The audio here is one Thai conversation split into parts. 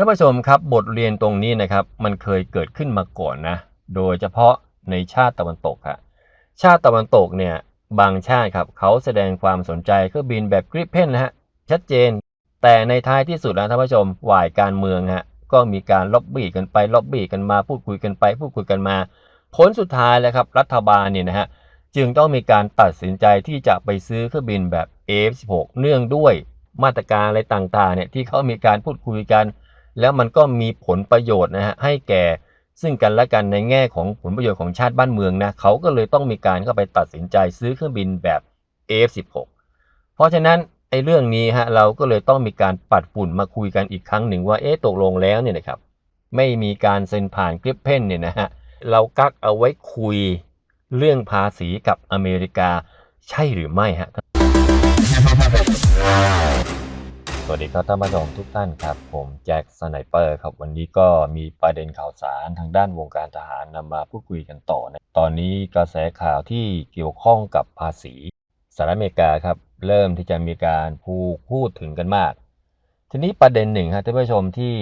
ท่านผู้ชมครับบทเรียนตรงนี้นะครับมันเคยเกิดขึ้นมาก่อนนะ โดยเฉพาะในชาติตะวันตกครับชาติตะวันตกเนี่ยบางชาติครับเขาแสดงความสนใจเครื่องบินแบบกริปเพนนะฮะชัดเจน แต่ในท้ายที่สุดนะท่านผู้ชมฝ่ายการเมืองฮะก็มีการล็อบบี้กันไปล็อบบี้กันมาพูดคุยกันไป พูดคุยกันมา ผลสุดท้ายแล้วครับรัฐบาลเนี่ยนะฮะจึงต้องมีการตัดสินใจที่จะไปซื้อเครื่องบินแบบ F16 เนื่องด้วยมาตรการอะไรต่างๆเนี่ยที่เขามีการพูดคุยกัน แล้วมันก็มีผลประโยชน์นะฮะให้แก่ซึ่งกันและกันในแง่ของผลประโยชน์ของชาติบ้านเมืองนะเขาก็เลยต้องมีการเข้าไปตัดสินใจซื้อเครื่องบินแบบ F16 เพราะฉะนั้นไอ้เรื่องนี้ฮะเราก็เลยต้องมีการปัดฝุ่นมาคุยกันอีกครั้งหนึ่งว่าเอ๊ะตกลงแล้วเนี่ยนะครับไม่มีการเซ็นผ่านกริปเพนเนี่ยนะฮะเรากักเอาไว้คุยเรื่องภาษีกับอเมริกาใช่หรือไม่ฮะ วัสดีครับท่านผู้ชมทุกท่านครับ ผมแจ็คสไนเปอร์ครับวันนี้ก็มีประเด็นข่าวสารทางด้านวงการทหารนำมาพูดคุยกันต่อนะตอนนี้กระแสข่าวที่เกี่ยวข้องกับภาษีสหรัฐอเมริกาครับ เริ่มที่จะมีการพูดพูดถึงกันมาก ทีนี้ประเด็นหนึ่งครับท่านผู้ชมที่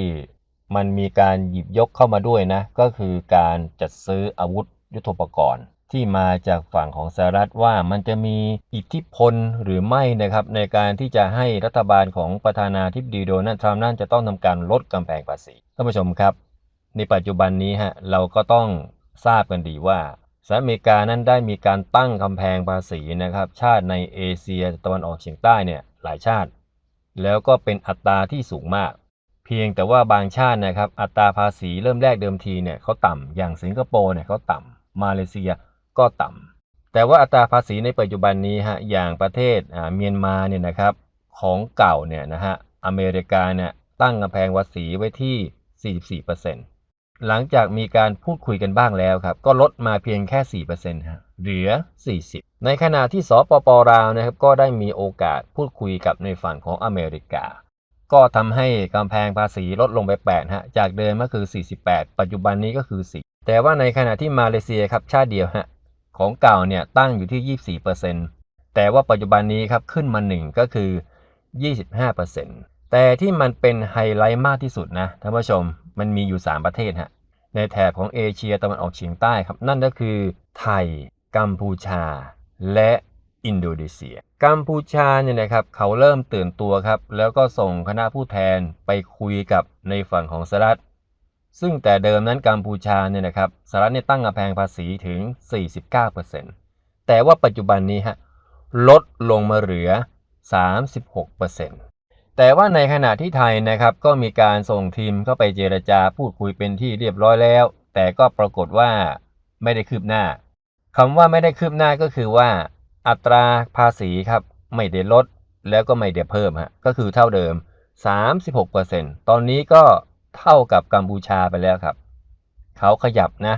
มันมีการหยิบยกเข้ามาด้วยนะ ก็คือการจัดซื้ออาวุธยุทโธปกรณ์ ที่มาจากฝั่งของสหรัฐว่ามันจะมีอิทธิพลหรือไม่นะครับในการที่จะให้รัฐบาลของประธานาธิบดีโดนัลด์ทรัมป์นั่นจะต้องทำการลดกำแพงภาษีท่านผู้ชมครับ ในปัจจุบันนี้ฮะเราก็ต้องทราบกันดีว่าสหรัฐอเมริกานั้นได้มีการตั้งกำแพงภาษีนะครับ ชาติในเอเชียตะวันออกเฉียงใต้เนี่ยหลายชาติ แล้วก็เป็นอัตราที่สูงมาก เพียงแต่ว่าบางชาตินะครับอัตราภาษีเริ่มแรกเดิมทีเนี่ยเขาต่ำอย่างสิงคโปร์เนี่ยเขาต่ำมาเลเซีย ก็ต่ำแต่ว่าอัตราภาษีในปัจจุบันนี้ฮะอย่างประเทศเมียนมาเนี่ยนะครับของเก่าเนี่ยนะฮะอเมริกาเนี่ยตั้งกำแพงภาษีไว้ที่ 44%หลังจากมีการพูดคุยกันบ้างแล้วครับ ก็ลดมาเพียงแค่ 4%ฮะเหลือ 40 ในขณะที่สปปลาวนะครับก็ได้มีโอกาสพูดคุยกับในฝั่งของอเมริกา ก็ทำให้กำแพงภาษีลดลงไป 8 ฮะ จากเดิมก็คือ 48 ปัจจุบันนี้ก็คือ 4 แต่ว่าในขณะที่มาเลเซียครับชาติเดียวฮะ ของเก่าเนี่ยตั้งอยู่ที่ 24%แต่ว่าปัจจุบันนี้ครับขึ้นมา1ก็คือ 25%แต่ที่มันเป็นไฮไลท์มากที่สุดนะท่านผู้ชมมันมีอยู่ 3 ประเทศฮะในแถบของเอเชียตะวันออกเฉียงใต้ครับ นั่นก็คือ ไทย กัมพูชา และอินโดนีเซีย กัมพูชาเนี่ยนะครับเขาเริ่มตื่นตัวครับ แล้วก็ส่งคณะผู้แทนไปคุยกับในฝั่งของสหรัฐ ซึ่งแต่เดิมนั้นกัมพูชาเนี่ยนะครับสหรัฐเนี่ยตั้งกำแพงภาษีถึง 49%แต่ว่าปัจจุบันนี้ฮะลดลงมาเหลือ 36%แต่ว่าในขณะที่ไทยนะครับก็มีการส่งทีมเข้าไปเจรจาพูดคุยเป็นที่เรียบร้อยแล้ว แต่ก็ปรากฏว่าไม่ได้คืบหน้าคำว่าไม่ได้คืบหน้าก็คือว่า อัตราภาษีครับไม่ได้ลดแล้วก็ไม่ได้เพิ่มฮะก็คือเท่าเดิม 36%ตอนนี้ก็ เท่ากับกัมพูชาไปแล้วครับ เขาขยับนะ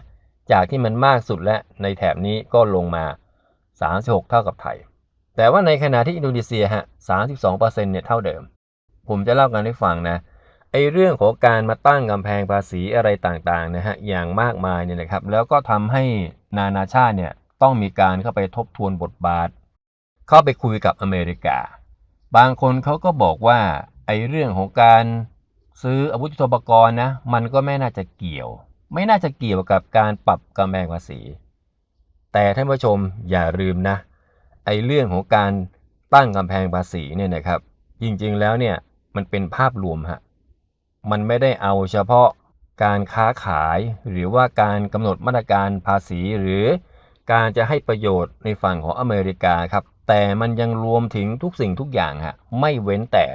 จากที่มันมากสุดและในแถบนี้ก็ลงมา 36 เท่ากับไทย แต่ว่าในขณะที่อินโดนีเซียฮะ 32%เนี่ยเท่าเดิม ผมจะเล่ากันให้ฟังนะ ไอเรื่องของการมาตั้งกำแพงภาษีอะไรต่างๆนะฮะ อย่างมากมายเนี่ยนะครับ แล้วก็ทำให้นานาชาติเนี่ยต้องมีการเข้าไปทบทวนบทบาท เข้าไปคุยกับอเมริกา บางคนเขาก็บอกว่าไอเรื่องของการ ซื้ออาวุธยุทโธปกรณ์นะ มันก็ไม่น่าจะเกี่ยว ไม่น่าจะเกี่ยวกับการปรับกำแพงภาษี แต่ท่านผู้ชมอย่าลืมนะ ไอ้เรื่องของการตั้งกำแพงภาษีเนี่ยนะครับ จริงๆแล้วเนี่ยมันเป็นภาพรวมฮะ มันไม่ได้เอาเฉพาะการค้าขายหรือว่าการกำหนดมาตรการภาษีหรือการจะให้ประโยชน์ในฝั่งของอเมริกาครับ แต่มันยังรวมถึงทุกสิ่งทุกอย่างฮะ ไม่เว้นแต่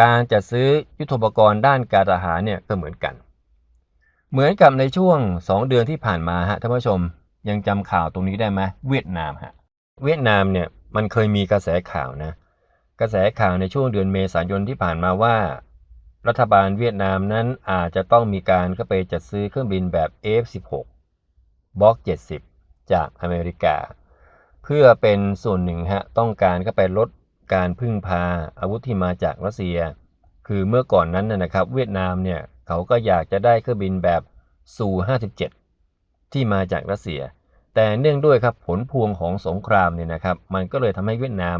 การจะซื้อยุทโธปกรณ์ด้านการทหารเนี่ยก็เหมือนกัน เหมือนกับในช่วง 2 เดือนที่ผ่านมาฮะท่านผู้ชมยังจำข่าวตรงนี้ได้ไหมเวียดนามฮะเวียดนามเนี่ยมันเคยมีกระแสข่าวนะกระแสข่าวในช่วงเดือนเมษายนที่ผ่านมาว่า รัฐบาลเวียดนามนั้นอาจจะต้องมีการเข้าไปจัดซื้อเครื่องบินแบบ F16 บล็อก70 จากอเมริกา เพื่อเป็นส่วนหนึ่งฮะต้องการเข้าไปลด การพึ่งพาอาวุธที่มาจากรัสเซีย คือเมื่อก่อนนั้นนะครับ เวียดนามเนี่ยเขาก็อยากจะได้เครื่องบินแบบซู57 ที่มาจากรัสเซีย แต่เนื่องด้วยครับผลพวงของสงครามเนี่ยนะครับ มันก็เลยทำให้เวียดนาม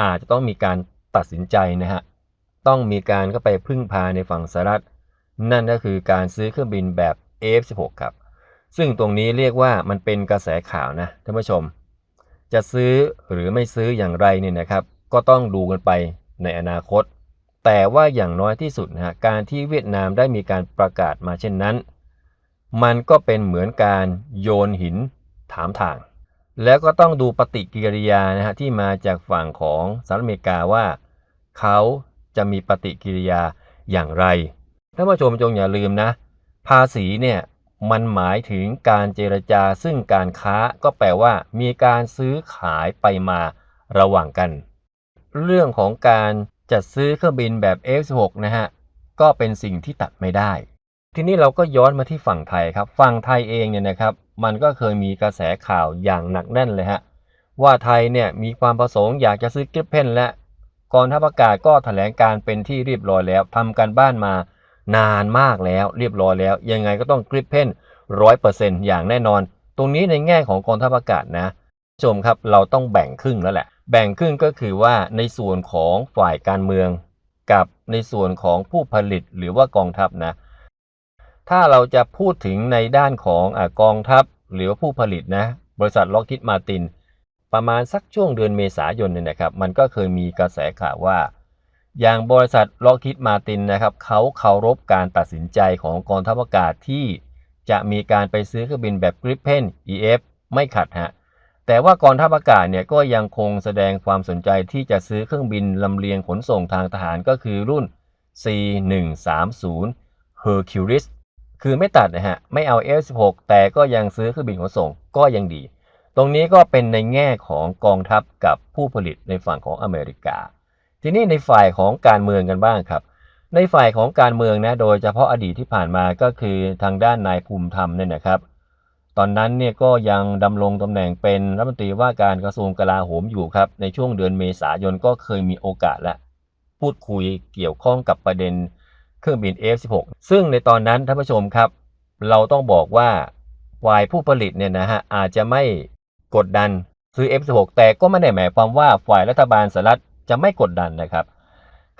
อาจจะต้องมีการตัดสินใจนะฮะต้องมีการก็ไปพึ่งพาในฝั่งสหรัฐ นั่นก็คือการซื้อเครื่องบินแบบ F16 ครับ ซึ่งตรงนี้เรียกว่ามันเป็นกระแสข่าวนะท่านผู้ชม จะซื้อหรือไม่ซื้ออย่างไรเนี่ยนะครับ ก็ต้องดูกันไปในอนาคต แต่ว่าอย่างน้อยที่สุดนะฮะการที่เวียดนามได้มีการประกาศมาเช่นนั้น มันก็เป็นเหมือนการโยนหินถามทาง แล้วก็ต้องดูปฏิกิริยานะฮะที่มาจากฝั่งของสหรัฐอเมริกาว่า เขาจะมีปฏิกิริยาอย่างไรท่านผู้ชมจงอย่าลืมนะ ภาษีเนี่ยมันหมายถึงการเจรจาซึ่งการค้าก็แปลว่ามีการซื้อขายไปมาระหว่างกัน เรื่องของการจัดซื้อเครื่องบินแบบ F16 นะฮะ ก็เป็นสิ่งที่ตัดไม่ได้ ทีนี้เราก็ย้อนมาที่ฝั่งไทยครับ ฝั่งไทยเองเนี่ยนะครับ มันก็เคยมีกระแสข่าวอย่างหนักแน่นเลยฮะ ว่าไทยเนี่ยมีความประสงค์อยากจะซื้อกิฟเพนและกองทัพอากาศก็แถลงการเป็นที่เรียบร้อยแล้วทำการบ้านมานานมากแล้ว เรียบร้อยแล้ว ยังไงก็ต้องกริปเพนร้อยเปอร์เซ็นต์อย่างแน่นอน ตรงนี้ในแง่ของกองทัพอากาศนะผู้ชมครับเราต้องแบ่งครึ่งแล้วแหละ แบ่งครึ่งก็คือว่าในส่วนของฝ่ายการเมืองกับในส่วนของผู้ผลิตหรือว่ากองทัพนะ ถ้าเราจะพูดถึงในด้านของอกองทัพหรือว่าผู้ผลิตนะ บริษัทล็อกคิดมาติน ประมาณสักช่วงเดือนเมษายนเนี่ยนะครับ มันก็เคยมีกระแสข่าวว่า อย่างบริษัทล็อกคิดมาตินนะครับเขาเคารพการตัดสินใจของกองทัพอากาศที่จะมีการไปซื้อเครื่องบินแบบ Gripen EF ไม่ขัดฮะ แต่ว่ากองทัพอากาศเนี่ยก็ยังคงแสดงความสนใจที่จะซื้อเครื่องบินลำเลียงขนส่งทางทหารก็คือรุ่น C130 Hercules คือไม่ตัดนะฮะ ไม่เอา F16 แต่ก็ยังซื้อเครื่องบินขนส่งก็ยังดี ตรงนี้ก็เป็นในแง่ของกองทัพกับผู้ผลิตในฝั่งของอเมริกา ทีนี้ในฝ่ายของการเมืองกันบ้างครับ ในฝ่ายของการเมืองนะ โดยเฉพาะอดีตที่ผ่านมาก็คือทางด้านนายภูมิธรรมเนี่ยนะครับ ตอนนั้นเนี่ยก็ยังดำรงตำแหน่งเป็นรัฐมนตรีว่าการกระทรวงกลาโหมอยู่ครับ ในช่วงเดือนเมษายนก็เคยมีโอกาสและพูดคุยเกี่ยวข้องกับประเด็นเครื่องบิน F16 ซึ่งในตอนนั้นท่านผู้ชมครับ เราต้องบอกว่าฝ่ายผู้ผลิตเนี่ยนะฮะอาจจะไม่กดดันซื้อ F16 แต่ก็ไม่ได้หมายความว่าฝ่ายรัฐบาลสหรัฐจะไม่กดดันนะครับ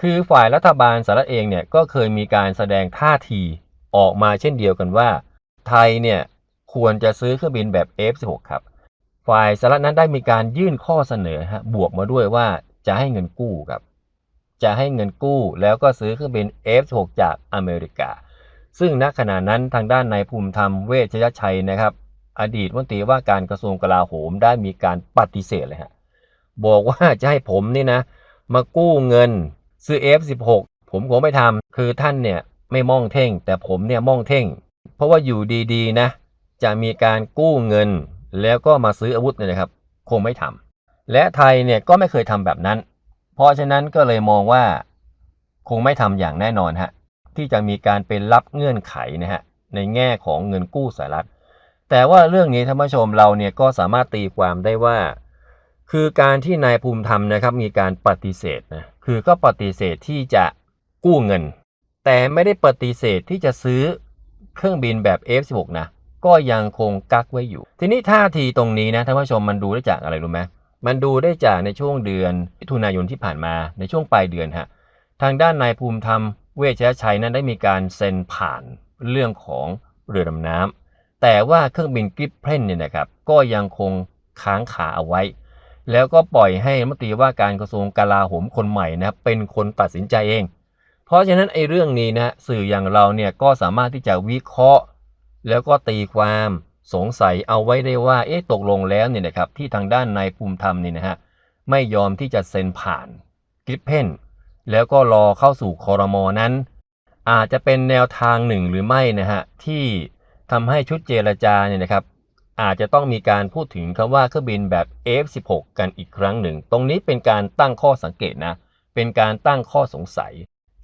คือฝ่ายรัฐบาลสหรัฐเองเนี่ยก็เคยมีการแสดงท่าทีออกมาเช่นเดียวกันว่า ไทยเนี่ย ควรจะซื้อเครื่องบินแบบ F16 ครับ ฝ่ายสหรัฐนั้นได้มีการยื่นข้อเสนอฮะบวกมาด้วยว่าจะให้เงินกู้ครับ จะให้เงินกู้แล้วก็ซื้อเครื่องบิน F16 จากอเมริกา ซึ่งณขณะนั้นทางด้านนายภูมิธรรมเวชยชัยนะครับ อดีตมนตรีว่าการกระทรวงกลาโหมได้มีการปฏิเสธเลยฮะบอกว่าจะให้ผมนี่นะ มากู้เงินซื้อ F16 ผมคงไม่ทำคือท่านเนี่ยไม่มองเท่ง แต่ผมเนี่ยมองเท่ง เพราะว่าอยู่ดีๆนะ จะมีการกู้เงิน แล้วก็มาซื้ออาวุธเนี่ยนะครับ คงไม่ทำและไทยเนี่ยก็ไม่เคยทำแบบนั้น เพราะฉะนั้นก็เลยมองว่าคงไม่ทำอย่างแน่นอนฮะที่จะมีการเป็นรับเงื่อนไขนะฮะในแง่ของเงินกู้สหรัฐ แต่ว่าเรื่องนี้ท่านผู้ชมเราเนี่ยก็สามารถตีความได้ว่า คือการที่นายภูมิธรรมนะครับมีการปฏิเสธนะคือก็ปฏิเสธที่จะกู้เงิน แต่ไม่ได้ปฏิเสธที่จะซื้อเครื่องบินแบบ F16 นะ ก็ยังคงกักไว้อยู่ ทีนี้ท่าทีตรงนี้นะท่านผู้ชมมันดูได้จากอะไรรู้ไหมมันดูได้จากในช่วงเดือนมิถุนายนที่ผ่านมาในช่วงปลายเดือนฮะทางด้านนายภูมิธรรมเวชยชัยนั้นได้มีการเซ็นผ่านเรื่องของเรือดำน้ำแต่ว่าเครื่องบินกริปเพลนเนี่ยนะครับก็ยังคงค้างขาเอาไว้ แล้วก็ปล่อยให้มตรีว่าการกระทรวงกลาโหมคนใหม่นะเป็นคนตัดสินใจเอง เพราะฉะนั้นไอ้เรื่องนี้นะสื่ออย่างเราเนี่ยก็สามารถที่จะวิเคราะห์ แล้วก็ตีความสงสัยเอาไว้ได้ว่า เอ๊ะตกลงแล้วเนี่ยนะครับที่ทางด้านนายภูมิธรรมนี่นะฮะไม่ยอมที่จะเซ็นผ่านกริปเพนแล้วก็รอเข้าสู่คอรมอนั้น อาจจะเป็นแนวทางหนึ่งหรือไม่นะฮะที่ทำให้ชุดเจรจาเนี่ยนะครับ อาจจะต้องมีการพูดถึงคำว่าเครื่องบินแบบ F16 กันอีกครั้งหนึ่ง ตรงนี้เป็นการตั้งข้อสังเกตนะ เป็นการตั้งข้อสงสัย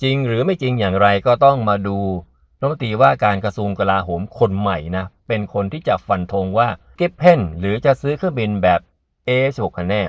จริงหรือไม่จริงอย่างไรก็ต้องมาดู รัฐมนตรีว่าการกระทรวงกลาโหมคนใหม่นะ เป็นคนที่จะฟันธงว่าเก็บเพนหรือจะซื้อเครื่องบินแบบ A16 กันแน่